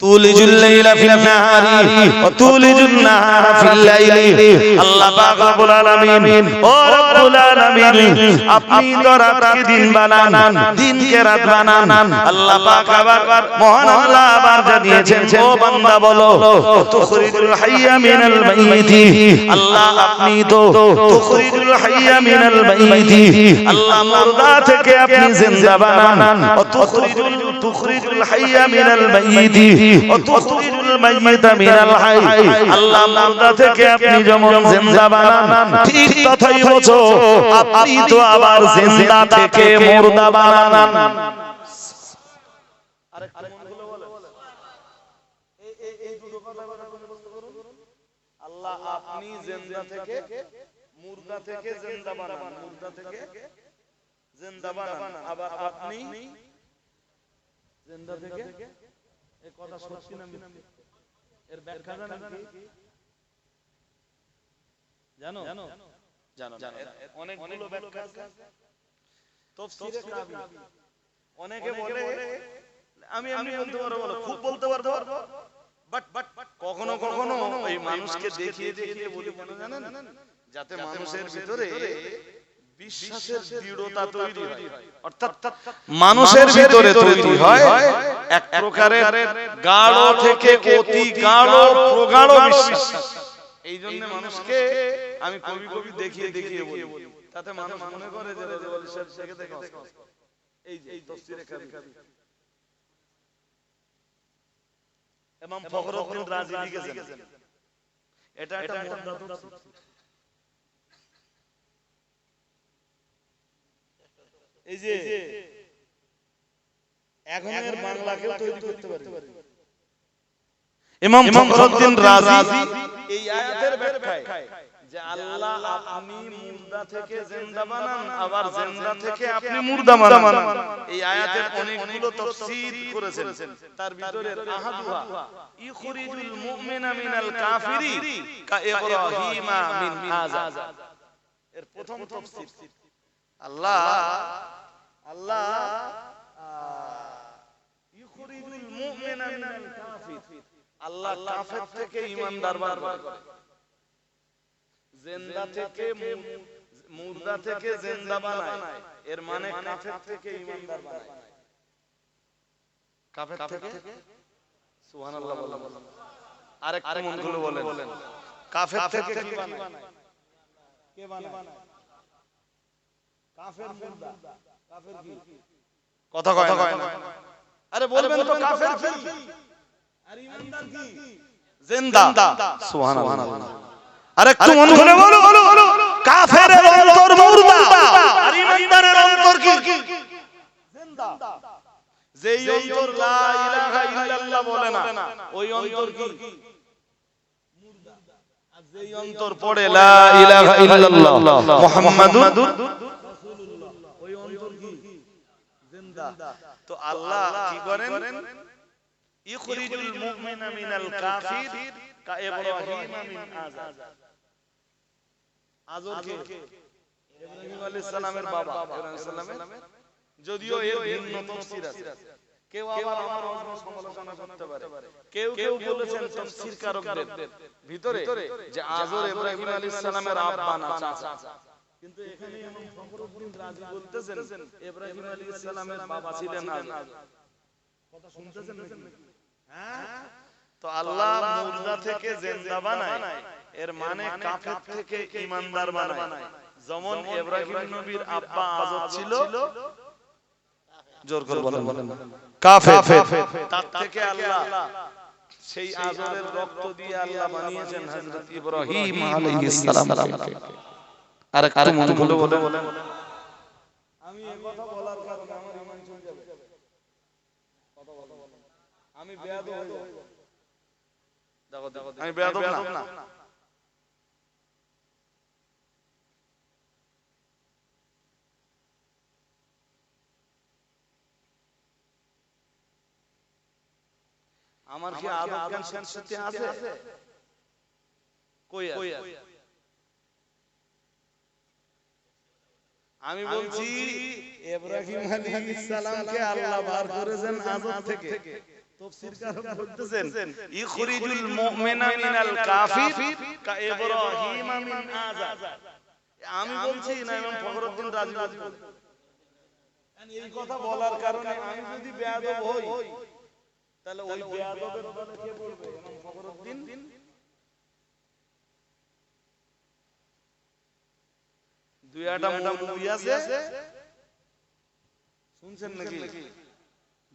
তুলিজুল লাইলা feel নাহারি ওয়া তুলিজুন নাহারা feel আল্লাহ পাক রব্বুল আলামিন ও রব্বুল আলামিন আপনি তো রাতকে দিন বানান। দিনকে রাত বানান। আল্লাহ পাক আবার মহান আল্লাহ আবার জানিয়েছেন ও বান্দা বলো তুখরিজুল হাইয়া মিনাল মাইয়িতি আল্লাহ আপনি তো তুখরিজুল হাইয়া মিনাল মাইয়িতি আল্লাহ মুর্দা থেকে আপনি জিন্দা বানান। ও তুখরিজুল তুখরিজুল হাইয়া মিনাল মাইয়িতি আল্লাহ মুর্দা থেকে আপনি যেমন জিন্দা বানান, ঠিক তথাই বলছো আপনি তো আবার জিন্দা থেকে মুর্দা বানান। আল্লাহ আপনি জিন্দা থেকে মুর্দা থেকে জিন্দা বানান, মুর্দা থেকে জিন্দা বানান। আবার আপনি জিন্দা থেকে এই কথা সত্যি না এর ব্যাখ্যা জানেন কি? জানো? জানো? জানো এর- এর অনেকগুলো ব্যাখ্যা আছে। তাফসীরে কাবি। অনেকে বলে আমি এমনি বলতে পারব খুব বলতে পারব। বাট বাট কখনো কখনো এই মানুষকে দেখিয়ে দেখিয়ে বলি কেন জানেন? যাতে মানুষের ভিতরে বিশ্বাসের দৃঢ়তা তৈরি হয়। অর্থাৎ মানুষের ভিতরে তৈরি হয়। এক প্রকারের গাঢ় থেকে অতি গাঢ় প্রগাঢ় বিশ্বাস। এই জন্য মানুষকে আমি কবি কবি দেখিয়ে দেখিয়ে বলি। তাতে মানুষ মনে করে যে রাজা আলী সাহেব থেকে দেখে এই যে এই তফসিরে কাবি। ইমাম ফখরুদ্দিন রাজি লিখেছেন এটা একটা মুদ্রা এই যে এখন এর বাংলাকেও তৈরি করতে পারি। ইমাম ফখরুদ্দিন রাজি। এই আয়াতের ব্যাখ্যায় যে আল্লাহ আপনি মুর্দা থেকে জিন্দা বানান আবার জিন্দা থেকে আপনি মুর্দা বানান। এই আয়াতের অনেকগুলো তাফসীর করেছেন। তার ভিতরে আহাদুহা। ইখরিজুল মুমিনা মিনাল কাফিরি কা ইব্রাহিমা মিন আযাব এর প্রথম তাফসীর। আল্লাহ মুমিনা মিনাল কাফির। আল্লাহ কাফের থেকে ঈমানদার বার করে। জিন্দা থেকে মুর্দা থেকে জিন্দা বানায়। এর মানে কাফের থেকে ঈমানদার বানায়। কাফের থেকে? সুবহানাল্লাহ বলেন। আরেকটা মনগুলো বলেন। কাফের থেকে কি বানায়? কে বানায়? কাফের মুর্দা। কাফের কি? কথা কয় না। আরে বলবেন তো কাফের কি? আর ঈমানদার কি? জিন্দা। সুবহানাল্লাহ। আরে একটু মন খুলে বলো কাফেরের অন্তর মুর্দা। আর ঈমানদারের অন্তর কি? জিন্দা। যেই অন্তর লা ইলাহা ইল্লাল্লাহ বলে না ওই অন্তর কি? মুর্দা। আর যেই অন্তর পড়ে লা ইলাহা ইল্লাল্লাহ। মুহাম্মাদুর রাসূলুল্লাহ। ওই অন্তর কি? জিন্দা। আল্লাহ কি করেন ইখরিজুল মুমিনা মিনাল কাফির কা ইব্রাহিম মিন কে ইব্রাহিম আলাইহিস সালামের বাবা। ইব্রাহিম সালামের যদিও এর ভিন্ন তাফসীর আছে। কেউ আবার আমার সমালোচনা করতে পারে। কেউ কেউ বলেছেন তাফসীর কারকদের ভিতরে যে ইব্রাহিম আলাইহিস সালামের আব্বা না চাচা কিন্তু এখানে ইমাম রাজি বলতেছেন ইব্রাহিম আলাইহিস সালামের বাবা ছিলেন কথা শুনতেছেন নাকি? হ্যাঁ? তো আল্লাহ মুর্দা থেকে জিন্দা বানায়। এর মানে কাফের থেকে ঈমানদার বানায়। যেমন ইব্রাহিম নবীর আব্বা আযর ছিল। জোর করে বলেন। কাফের তার থেকে আল্লাহ। সেই আযরের রক্ত দিয়ে আল্লাহ বানিয়েছেন হযরত ইব্রাহিম আলাইহিস সালাম। আর মন বলেন আমি এই কথা বলার কারণে আমার ঈমান চলে যাবে। আমি বেয়াদব হয়ে যাব। দেখো দেখো আমি বেয়াদব না। আমার কি আদব জ্ঞান সংস্কৃতি আছে? কই আছে আমি বলছি ইব্রাহিম আলাইহিস সালামকে আল্লাহ বার করেছেন আযব থেকে। তফসিরকার বলতেছেন ইখরিজুল মুমিনা মিনাল কাফির কা ইব্রাহিম মিন আমি বলছি না ইমাম রাজি বলছি এই কথা বলার কারণে আমি যদি বেয়াদব হই তাহলে ওই বেয়াদবের দলে কে বলবে? ইমাম ফখরুদ্দিন দুই একটা মুভি আছে শুনছেন নাকি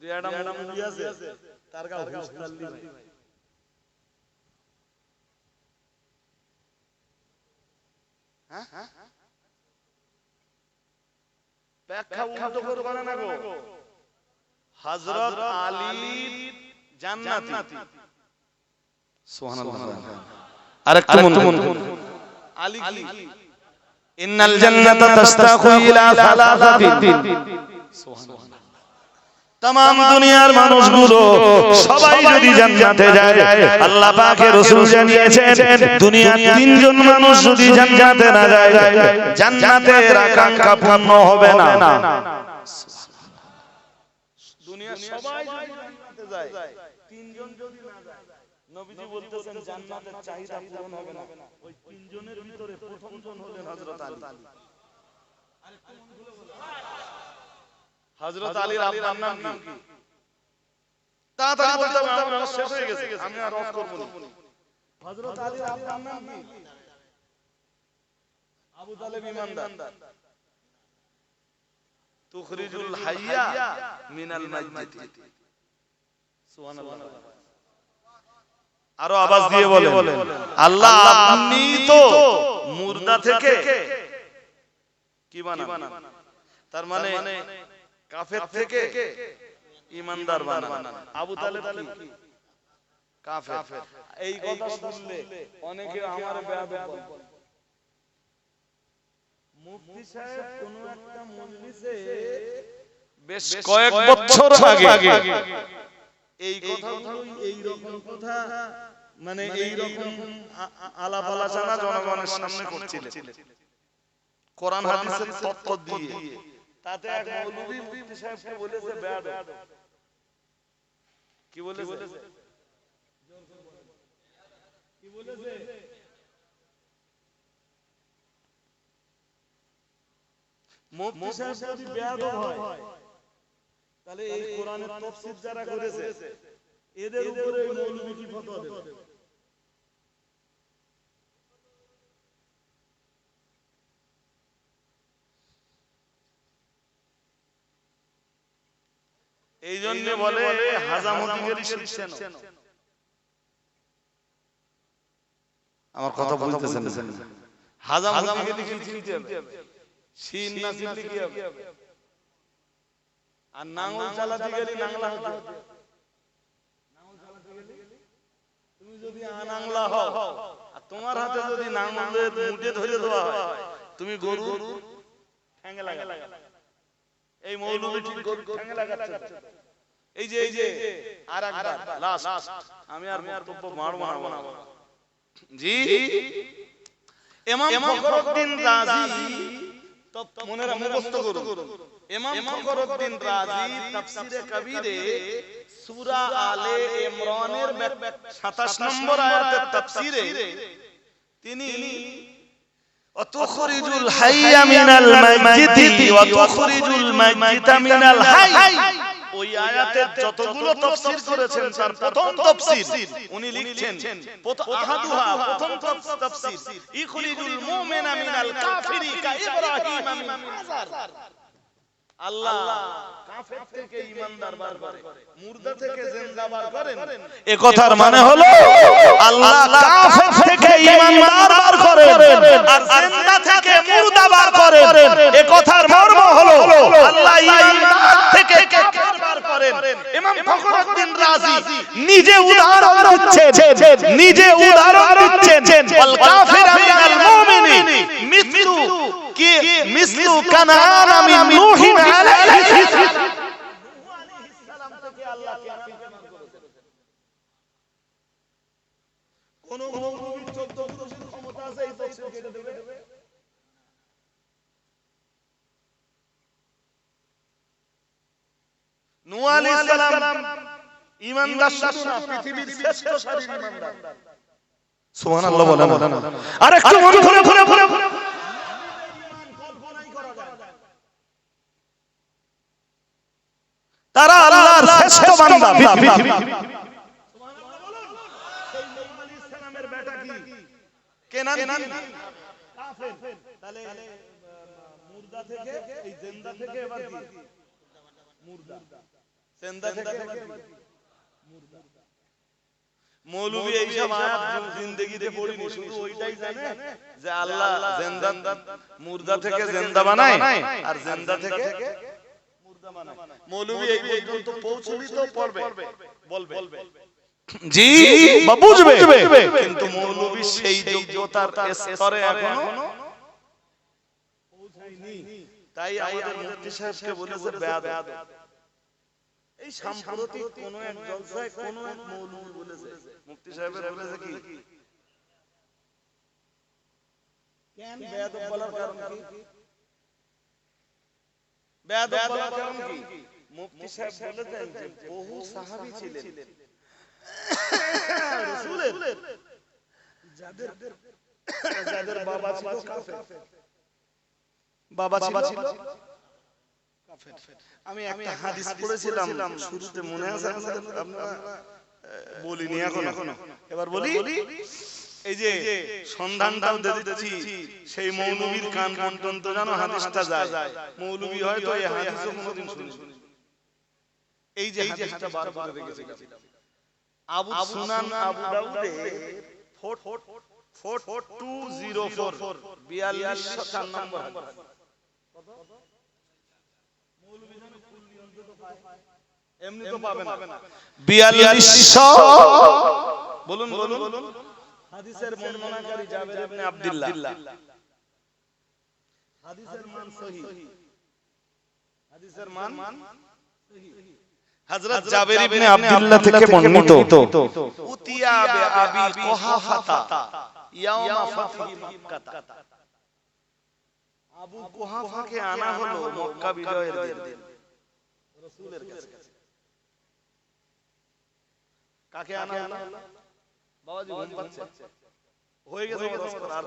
দুই একটা মুভি আছে তার গা হুশ তাল্লি নাই। হ্যাঁ ব্যাখ্যা উল্টো করবে না গো হযরত আলী জান্নাতি সুবহানাল্লাহ আরেকটু মন আলী কি ইন্নাল জান্নাতা তাশতাকু ইলা সালাসাতিন। তাম দুনিয়ার মানুষগুলো সবাই যদি জান্নাতে যায় আল্লাহ পাকের রাসূল জানিয়েছেন দুনিয়ার তিনজন মানুষ যদি জান্নাতে না যায় জান্নাতের আকাঙ্ক্ষা পূর্ণ হবে না। দুনিয়ার সবাই জান্নাতে যায় তিনজন যদি না যায় নবীজি বলতেছেন জান্নাতের চাহিদা পূরণ হবে না। ওই তিনজনের ভিতরে প্রথম জন হলেন হযরত আলী। হযরত আলীর আব্বার নাম কি? তাড়াতাড়ি বলতে হবে আমার শেষ হয়ে গেছে। আমি আর অফ করব না। হযরত আলীর আব্বার নাম কি? আবু তালেব ইমানদার। তুখরিজুল হাইয়া মিনাল মাইয়িত সুবহানাল্লাহ। আরও আওয়াজ দিয়ে বলে আল্লাহ আপনি তো মুর্দা থেকে কি বানান? তার মানে কাফের থেকে ইমানদার বানান। আবু তালেব কি? কাফের। এই কথা শুনলে অনেকে আমার বেয়াদব মুফতি সাহেব কোন একটা মজলিসে বেশ কয়েক বছর আগে এই কথাগুলো এই রকম কথা মানে এই রকম আলাপ আলোচনা জনগণের সামনে করছিলেন। কোরআন হাদিসের তত্ত্ব দিয়ে। তাতে এক মৌলভী মুফতি সাহেবকে বলেছে বেয়াদব কি বলেছে? কি বলেছে? মুফতি সাহেব যদি বেয়াদব হয় তাহলে এই কোরআনের তাফসীর যারা করেছে এদের উপরে এই কি ফতোয়া দেবে? এই জন্য বলে শিখছেন আমার কথা বুঝতেছেন হাজামতিগেরই কি চিনতে হবে? শিন না চিনলে কি হবে। আর নাঙ্গল চালাতে গেলে নাংলা হতে। তুমি যদি আনাংলা হও আর তোমার হাতে যদি নাঙ্গলের মুঠে ধরে দেওয়া হয় তুমি গরু লাগা এই মৌলবি ঠিক গরু ঠ্যাঙ্গে লাগাচ্ছে এই যে এই যে আর একবার লাস্ট আমি আর বক্তব্য মারবো না জি ইমাম ফখরুদ্দিন রাজি। তো মনে মুখস্থ করুন ইমাম ফখরুদ্দিন রাজি তাফসীরে কবিরে সূরা আলে ইমরানের 27 নম্বর আয়াতের তাফসীরে তিনি وتخرج الحي من الميت وتخرج الميت من الحي ওই আয়াতের যতগুলো তাফসীর করেছেন তার প্রথম তাফসীর উনি লিখছেন আহাদুহা প্রথম তাফসীর মুমিনা মিনাল কাফিরি কা ইব্রাহিম মিন আল্লাহ কাফের থেকে ঈমানদার বার করে মুর্দা থেকে জিন্দা বার করেন। এ কথার মানে হলো আল্লাহ কাফের থেকে ঈমানদার বার করেন আর জিন্দা থেকে মুর্দা বার করেন। এ কথার মর্ম হলো আল্লাহ ঈমানদার থেকে ইমাম ফখরুদ্দিন রাজি। নিজে উদাহরণ দিচ্ছেন। নিজে উদাহরণ দিচ্ছেন। ওয়াল কাফির মিনাল মুমিনি মিথলু কি? মিসলু কানান মিন নূহিন আলাইহিস কোন মৌলবীর 14 পুরুষের ক্ষমতা আছে এই তফসির কেটে দেবে? নূহ আলাইহিস সালাম ইমানদার না পৃথিবীর শ্রেষ্ঠ সারির ইমানদার। সুবহানাল্লাহ বলেন আর একটু মন ঘুরে ঘুরে ঘুরে তারা আল্লাহর শ্রেষ্ঠ বান্দা পৃথিবী কেনান কাফের তাহলে মুর্দা থেকে এই জিন্দা থেকে এবার কি? মুর্দা। জিন্দা থেকে মৌলভী এই সব আয়াত জিন্দেগিতে পড়িনি শুধু ওইটাই জানে যে আল্লাহ জিন্দা মুর্দা থেকে জিন্দা বানায় আর জিন্দা থেকে মুর্দা বানায় মৌলভী এই পর্যন্ত পৌঁছবি তো পড়বে বলবে জি বা বুঝবে কিন্তু মৌলভী সেই যোগ্যতার স্তরে এখনও পৌঁছায়নি তাই আমাদের মুফতি সাহেবকে বলেছে বেয়াদ এই সাম্প্রতিক কোন এক জলসায় কোন এক মৌলভী বলেছে। মুফতি সাহেবের বলেছে কি? কেন বেয়াদ বলার কারণ কি? বেয়াদ বলার কারণ কি? মুফতি সাহেব বলেছেন যে বহু সাহাবী ছিলেন। রাসূলের? যাদের যাদের বাবা ছিল কাফের। বাবা ছিল? আমি একটা হাদিস পড়েছিলাম শুরুতে মনে আছে আপনাদের? বলিনি এখন। এবার বলি? এই যে সন্ধানটাও দিচ্ছি সেই মৌলবীর কান পর্যন্ত যেন হাদিসটা যায়? মৌলবী হয়তো এই হাদিসও কোনোদিন শুনি এই যে হাদিসটা বার করে রেখেছিলাম আবু সুনান আবু দাউদে 4204 4204 নম্বর হাদিস এমনি তো পাবে না। 4200 বলুন বলুন বলুন। হাদিসের বর্ণনাকারী জাবের ইবনে আব্দুল্লাহ। হাদিসের মান সহিহ হাদিসের মান হযরত জাবের ইবনে আব্দুল্লাহ থেকে বর্ণিত উতিয়া বে আবি কুহাফাতা। ইয়াউমা ফাতহি মক্কা আবু কুহাফাকে আনা হলো মক্কা বিজয়ের দিন। রাসূলের কাছে। কাকে আনা হলো? বাবাজি ঘুম পাচ্ছে। হয়ে গেছে আর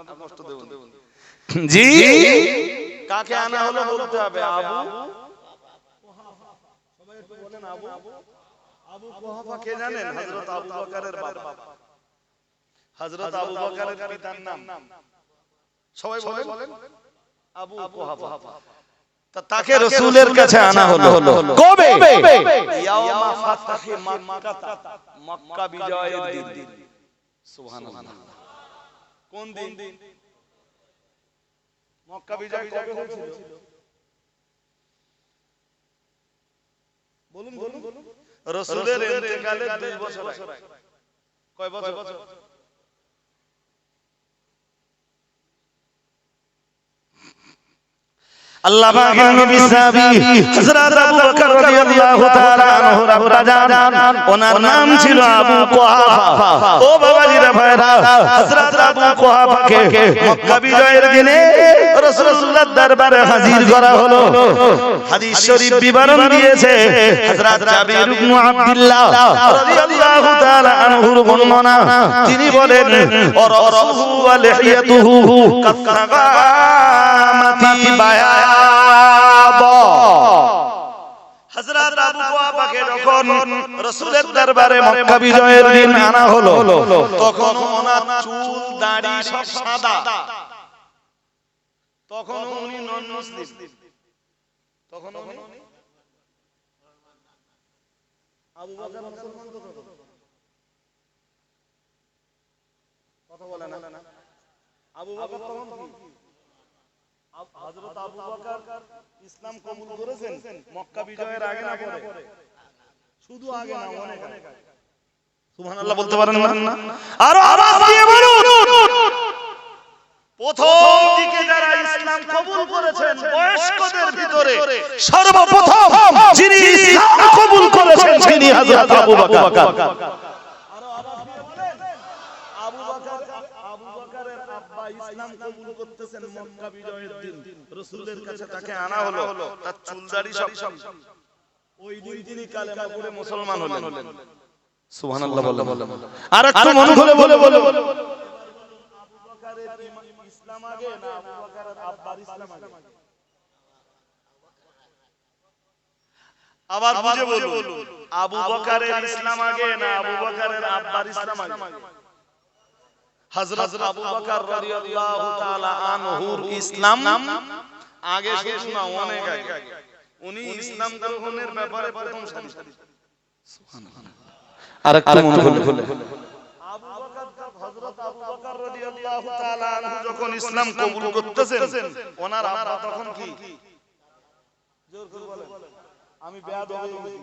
তো কষ্ট দেবেন। জি! কাকে আনা হলো বলতে হবে আবু? সবাই একটু বলেন আবু? আবু কুহাফা কে জানেন? হযরত আবু বকরের বাবা। হযরত আবু বকরের পিতার নাম। সবাই বলেন? আবু কুহাফা তাকে রাসূলের কাছে আনা হলো। কবে? মক্কা বিজয়ের দিন। সুবহানাল্লাহ। কোন দিন? মক্কা বিজয় কবে হয়েছিল? বলুন বলুন। রাসূলের ইন্তেকালের 2 বছর আগে। কয় বছর? আল্লাহ পাকের নবী সাহাবী হযরত আবু বকর রাদিয়াল্লাহু তাআলা আনহু রাব্বা জান ওনার নাম ছিল আবু কুহাফা। ও বাবাজিরা ভাইরা হযরত আবু কুহাফাকে মক্কা বিজয়ের দিনে রাসূলুল্লাহর দরবারে হাজির করা হলো। হাদিস শরীফ বিবরণ দিয়েছে হযরত জাবির ইবনে আব্দুল্লাহ রাদিয়াল্লাহু তাআলা আনহুর বর্ণনা। তিনি বলেন ওয়া রাসূহু ওয়া লিহিয়াতুহু কাসাগামাতি বায়া হযরত আবু কুহাফাকে যখন রাসূলের দরবারে মক্কা বিজয়ের দিন আনা হলো তখন ওনার চুল দাড়ি সব সাদা। তখন উনি নন মুসলিম। তখন উনি আবু বকর মুসলমান তো। কথা বলে না। আবু বকর তখন কি? হযরত আবু বকর ইসলাম কবুল করেছেন মক্কা বিজয়ের আগে না পরে? শুধু আগে না অনেক সুবহানাল্লাহ বলতে পারেন না? আরও আওয়াজ দিয়ে বলুন। প্রথম দিকে যারা ইসলাম কবুল করেছেন বয়স্কদের ভিতরে সর্বপ্রথম যিনি ইসলাম কবুল করেছেন তিনি হযরত আবু বকর আরও আওয়াজ দিয়ে বলেন আবু বকর আবু বকরের আব্বা ইসলাম কবুল করতেছেন মক্কা বিজয়ের দিন। রাসূলের কাছে তাকে আনা হলো। তার চুলদাড়ি সব ওই দিন তিনি কালেমা পড়ে মুসলমান হলেন। সুবহানাল্লাহ বললেন। আর একটু মন খুলে বলে বলে ইসলাম আগে না আবু বকরের আব্বার ইসলাম আগে? আবার বুঝে বলুন আবু বকরের ইসলাম আগে না আবু বকরের আব্বার ইসলাম আগে? হযরত আবু বকর রাদিয়াল্লাহু তাআলা আনহুর ইসলাম আগে না অনেক আগে। উনি ইসলাম গ্রহণের ব্যাপারে প্রথম সারি আর একটু মন খুলে খুলে আবু বকর হযরত আবু বকর রাদিয়াল্লাহু তাআলা আনহু যখন ইসলাম কবুল করতেছেন ওনার আব্বা তখন কি? জোর করে বলেন। আমি বেয়াদ হয়ে গেছি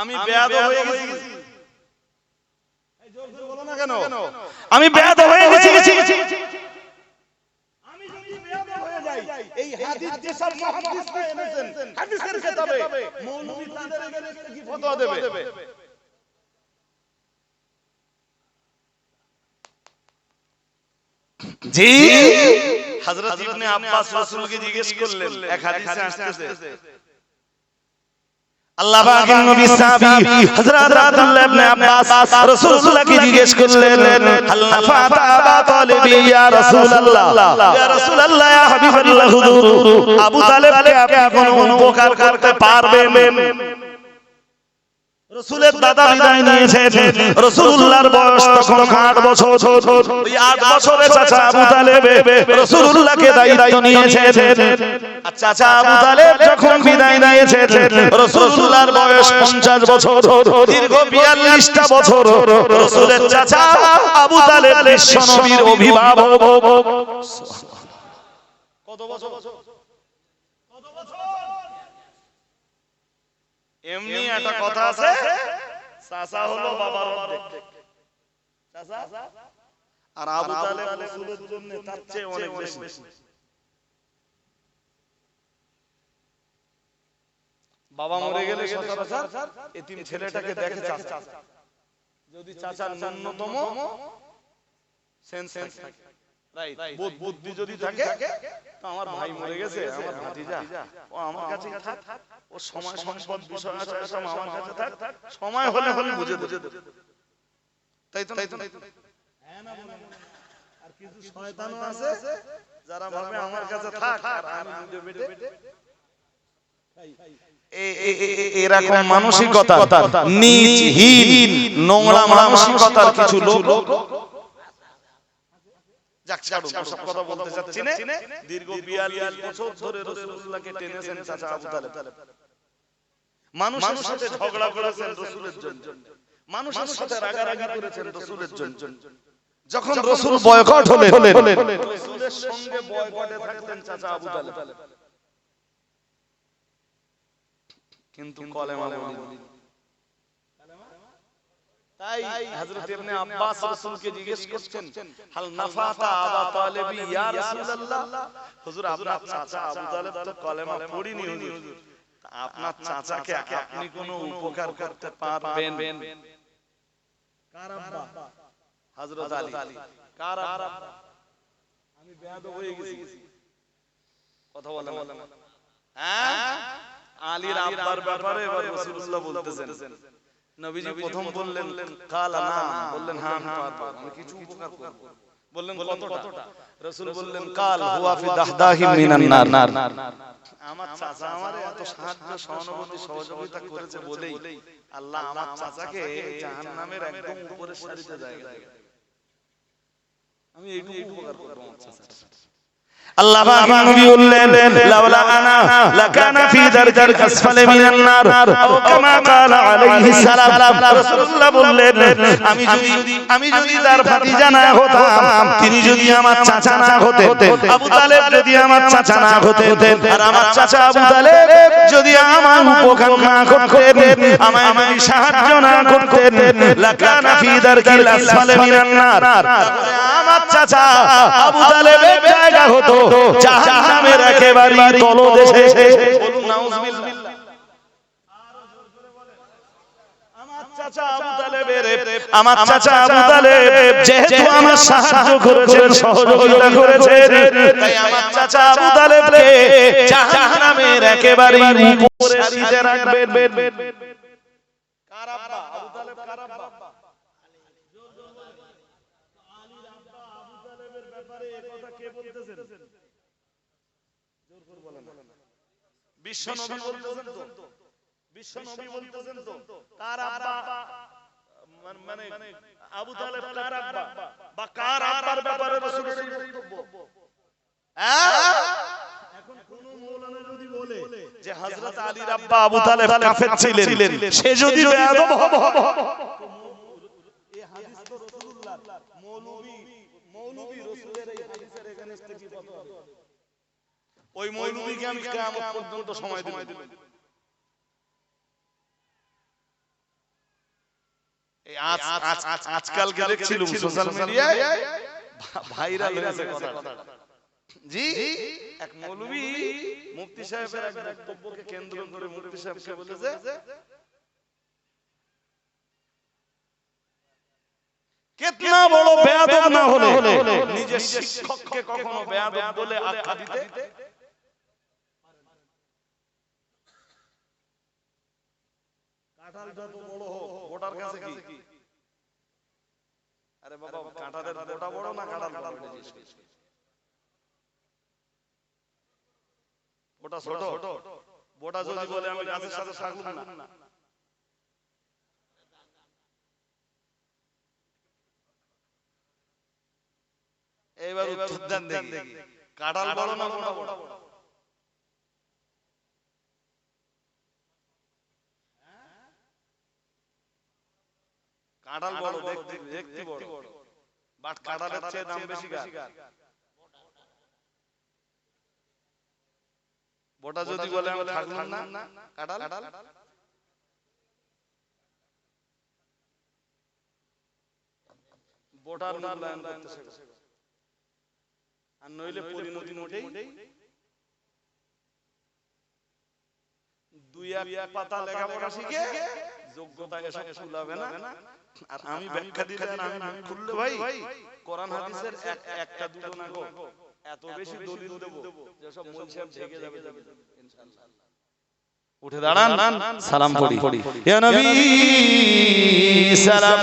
আমি বেয়াদ হয়ে গেছি। আমি বেয়াদ হয়ে গেছি আমি যদি বেয়াদ হয়ে যাই এই হাদিস যেসব মুহাদ্দিসরা এনেছেন হাদিসের কিতাবে মৌলভী তাদের এগেইনস্টে কি ফতোয়া দেবে? জি। হযরত ইবনে আব্বাস রাসূলকে জিজ্ঞেস করলেন এক হাদিসে আসতেছে। আল্লাহ পাকের নবী সাহাবী হযরত আব্দুল্লাহ ইবনে আব্বাস রাসূলুল্লাহকে জিজ্ঞেস করলেন আল্লাহ ফাতা আবা তালিবি ইয়া রাসূলুল্লাহ। ইয়া রাসূলুল্লাহ ইয়া হাবিবাল্লাহ হুজুর। আবু তালেবকে আপনি কোনো উপকার করতে পারবেন? রসুলের দাদা বিদায় নিয়েছেন। রসুল্লাহর বয়স তখন আট বছর। ওই আট বছরের চাচা আবু তালেব রসুল্লাহকে দায়িত্ব নিয়েছেন। চাচা আবু তালেব যখন বিদায় নিয়েছেন রসুল্লাহর বয়স পঞ্চাশ বছর। দীর্ঘ বিয়াল্লিশটা বছর। রসুলের চাচা আবু তালেব বিশ্ব নবীর অভিভাবক। কত বছর? কত বছর? এমনি একটা কথা আছে? চাচা হলো বাবার অর্ধেক। চাচা? আর আবু তালেব রাসূলের জন্য তার চেয়ে অনেক বেশি। বাবা মরে গেলে সচরাচর এতিম ছেলেটাকে দেখে চাচা। যদি চাচার ন্যূনতম সেন্স থাকে। বুদ্ধি যদি থাকে তো আমার ভাই মরে গেছে আমার ভাতিজা। ও আমার কাছে থাক ও সময় সম্পদ বিষয় আছে আমার কাছে থাক। সময় হলে হলে বুঝে তাই তো তাই তো আর কিছু শয়তানও আছে? যারা ভাবে আমার কাছে থাক আর আমি নিজে বেটে এ- এ- এ- এ- এরকম মানসিকতা নিচহীন নোংরা মানসিকতার কিছু লোক যাক ছাড়ুন ওসব কথা বলতে চাচ্ছি না? দীর্ঘ 42 বছর ধরে রাসূলুল্লাহকে টেনেছেন চাচা আবু তালেব। মানুষের সাথে ঝগড়া করেছেন রাসূলের জন্য। মানুষের সাথে রাগারাগি করেছেন রাসূলের জন্য। যখন রাসূল বয়কট হলেন রাসূলের সঙ্গে বয়কটে থাকতেন চাচা আবু তালেব। কিন্তু কলেমা বলেনি। তাই হযরত ইবনে আব্বাস রাসূলকে জিজ্ঞেস করছেন হাল নাফাতা আবা তালিবি ইয়া রাসূলুল্লাহ? হুজুর আপনার চাচা আবু তালেব তো কলেমা পড়িনি হুজুর। আপনার চাচাকে আপনি কোনো উপকার করতে পারবেন? কার আব্বা? হযরত আলী। কার আব্বা? আমি বেয়াদব হয়ে গেছি। কথা বলেন না। হ্যাঁ? আলীর আব্বার ব্যাপারে এবার রাসূলুল্লাহ বলতেছেন। নবীজি প্রথম বললেন কালা না। বললেন হ্যাঁ আমি পারব। আমি কিছু উপকার করব। বললেন কতটা? রাসূল বললেন কাল হুয়া ফি দাহদাহি মিনান নার। আমার চাচা আমারে এত সাহায্য সহানুভূতি সহযোগিতা করেছে বলেই আল্লাহ আমার চাচাকে জাহান্নামের একদম উপরের সারিতে জায়গা আমি এইটুকু উপকার করব আমার চাচার আল্লাহ নবী বললেন লাউলা আনা লাকানা ফি দারজার আসফালে মিনান নার। আও কামা ক্বালা আলাইহিস সালাম রাসূলুল্লাহ বললেন আমি যদি আমি যদি তার ভাতিজা না হতাম তিনি যদি আমার চাচা না হতেন আবু তালেব যদি আমার চাচা না হতেন আর আমার চাচা আবু তালেব যদি আমার উপকার না করতেন আমায় আমায় সাহায্য না করতেন লাকানা ফি দারজার আসফালে মিনান নার। আমার চাচা আবু তালেবের জায়গা হতো জাহান্নামের একেবারে তলদেশে বলুন নাউজুবিল্লাহ। আমার চাচা আবু তালেব যেহেতু আমার সাহায্য করেছেন সহযোগিতা করেছেন তাই আমার চাচা আবু তালেবকে জাহান্নামের একেবারে উপরে রাখবেন। কার আব্বা আবু তালেব কার আব্বা বিশ্ব নবী বলতেছেন তো বিশ্ব নবী বলতেছেন তো কার আব্বা? মানে মানে আবু তালেব কার আব্বা? বা কার আব্বার ব্যাপারে রাসূলের বক্তব্য? হ্যাঁ? এখন কোন মৌলানা যদি বলে যে হযরত আলীর আব্বা আবু তালেব কাফের ছিলেন। সে যদি বেয়াদব হবে এই হাদিস তো রাসূলুল্লাহ মৌলভী মৌলভী রাসূলের এই হাদিসের এগেইনস্টে কি কথা ওই মৌলভীকে আমি কিয়ামত পর্যন্ত সময় দেব। এই আজ আজ আজ- আজকালকে দেখছিলাম সোশ্যাল মিডিয়ায় ভাইরাল হয়েছে কথাটা। জি? এক মৌলভী মুফতি সাহেবের এক বক্তব্যকে কেন্দ্র করে মুফতি সাহেবকে বলেছে। কিতনা বড় বেয়াদব না হলে নিজের শিক্ষককে কখনো বেয়া বেয়াদব বলে আখ্যা দিতে কাঁঠাল যত বড় হোক গোটার কাছে কি? আরে বাবা কাঁঠালের গোটা বড় না কাঁঠাল বড়? ওটা ছোট। ওটা যদি বলে আমি গাছের সাথে থাকলাম না। এইবার উত্তর দেন দেখি। কাঁঠাল বড় না বড় বড়? কাঁঠাল বড় দেখতে দেখতে বড়। বাট কাঁঠালের চেয়ে দাম বেশি ওটা যদি বলে আমি থাকলাম না কাঁঠাল? বোটার মূল্যায়ন করতেছে আর নইলে পরিণতি মোটেই দুই এক পাতা লেখাপড়া শিখে যোগ্যতা এসব খুলাবে না। আর আমি ব্যাখ্যা দিলে আর আমি খুললে ভাই কোরআন হাদিসের এক- একটা দুটো না গো এত বেশি দলিল দেব যেসব মূল সাহেব ঢেকে যাবে ইনশাআল্লাহ। উঠে দাঁড়ান। সালাম পড়ি। ইয়া নবী সালাম।